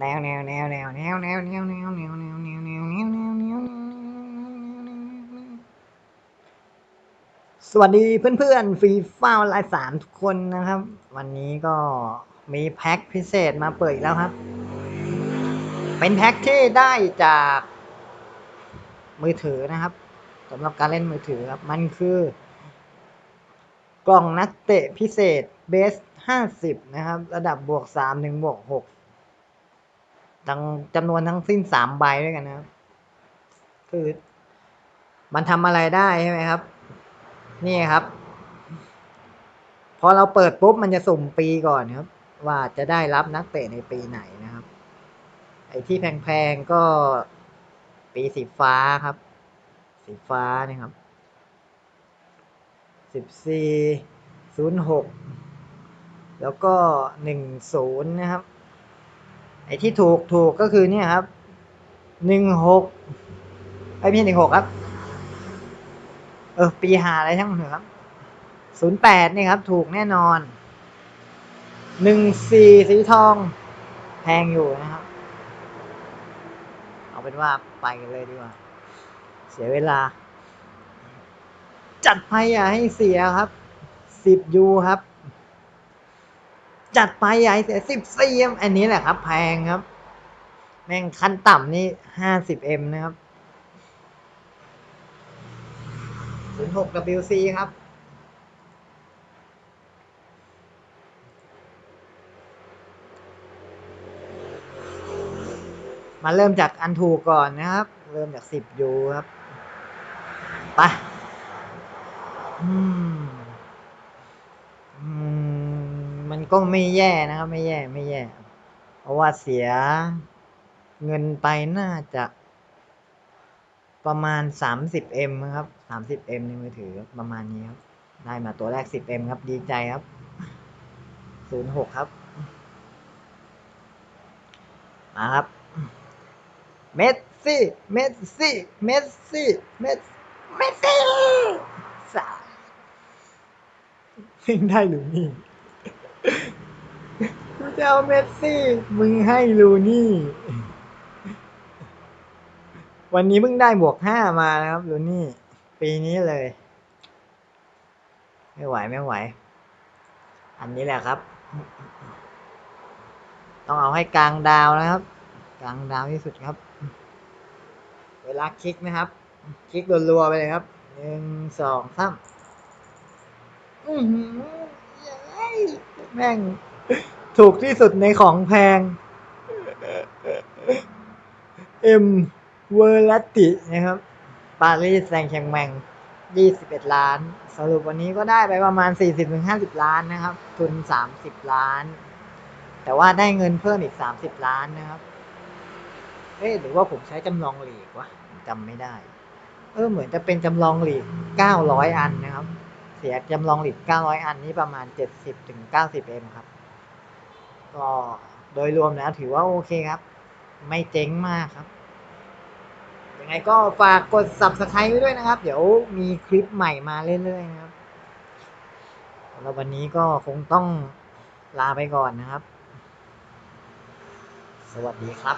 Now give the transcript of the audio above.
แนวแนวแนวแนวแนวแนวแนวแนวแนวแนวแนวแนวแนวแนวแนวสวัสดีเพื่อนๆฟรีฟ้าไลน์สามทุกคนนะครับ วันนี้ก็มีแพ็คพิเศษมาเปิดอีกแล้วครับ เป็นแพ็คที่ได้จากมือถือนะครับสำหรับการเล่นมือถือครับ มันคือ กล่องนักเตะพิเศษเบสห้าสิบนะครับ ระดับบวกสามถึงบวกหก ทั้งจำนวนทั้งสิ้นสามใบด้วยกันนะครับ คือ มันทำอะไรได้ใช่ไหมครับ นี่ครับ พอเราเปิดปุ๊บมันจะสุ่มปีก่อนครับ ว่าจะได้รับนักเตะในปีไหนนะครับ ไอ้ที่แพงๆก็ปีสีฟ้าครับ สีฟ้านี่ครับสิบสี่ศูนย์หกแล้วก็หนึ่งศูนย์นะครับ ไอ้ที่ถูกถูกก็คือเนี่ยครับหนึ่งหกไอ้พี่หนึ่งหกครับ เออ ปีหาอะไรทั้งหมดเถอครับศูนย์แปดนี่ครับ ถูกแน่นอนหนึ่งสี่สีทอง แพงอยู่นะครับ เอาเป็นว่าไปกันเลยดีกว่า เสียเวลา จัดไปอย่าให้เสียครับสิบยูครับ จัดไปอย่าให้เสียสิบซีมอันนี้แหละครับ แพงครับ แม่งขั้นต่ำนี่ห้าสิบเอ็มนะครับศูนย์หก WC ครับมาเริ่มจากอันถูกก่อนนะครับ เริ่มจากสิบยูครับ ไป อืม อืม มัน ก็ไม่แย่นะครับ ไม่แย่ไม่แย่ เพราะว่าเสียเงินไปน่าจะ ประมาณสามสิบเอ็มครับสามสิบเอ็มในมือถือประมาณนี้ครับ ได้มาตัวแรกสิบเอ็มครับ ดีใจครับศูนย์หกครับ มาครับ เมสซี่ เมสซี่ เมสซี่ เมสเมสซี่สามึงได้หรือนี่ กูจะเอาเมสซี่ มึงให้ลูนี่ วันนี้เพิ่งได้บวกห้ามานะครับลูนี่ ปีนี้เลย ไม่ไหวไม่ไหว อันนี้แหละครับ ต้องเอาให้กลางดาวนะครับ กลางดาวที่สุดครับ เวลาคลิกนะครับ คลิกรัวๆไปเลยครับหนึ่งสองสามอือหือ แม่ง ถูกที่สุดในของแพง เอ็มเวอร์ลตตินะครับ ปารีสแซงต์แชงแมงยี่สิบเอ็ดล้าน สรุปวันนี้ก็ได้ไปประมาณสี่สิบถึงห้าสิบล้านนะครับ ทุนสามสิบล้าน แต่ว่าได้เงินเพิ่มอีกสามสิบล้านนะครับ เอ๊หรือว่าผมใช้จำลองหลีกวะจำไม่ได้ เออเหมือนจะเป็นจำลองหลีกเก้าร้อยอันนะครับ เสียจำลองหลีกเก้าร้อยอันนี้ประมาณเจ็ดสิบถึงเก้าสิบเอ็มครับ ก็โดยรวมแล้วถือว่าโอเคครับ ไม่เจ๊งมากครับยังไงก็ฝากกด subscribe ไว้ด้วยนะครับ เดี๋ยวมีคลิปใหม่มาเรื่อยๆนะครับแล้ววันนี้ก็คงต้องลาไปก่อนนะครับ สวัสดีครับ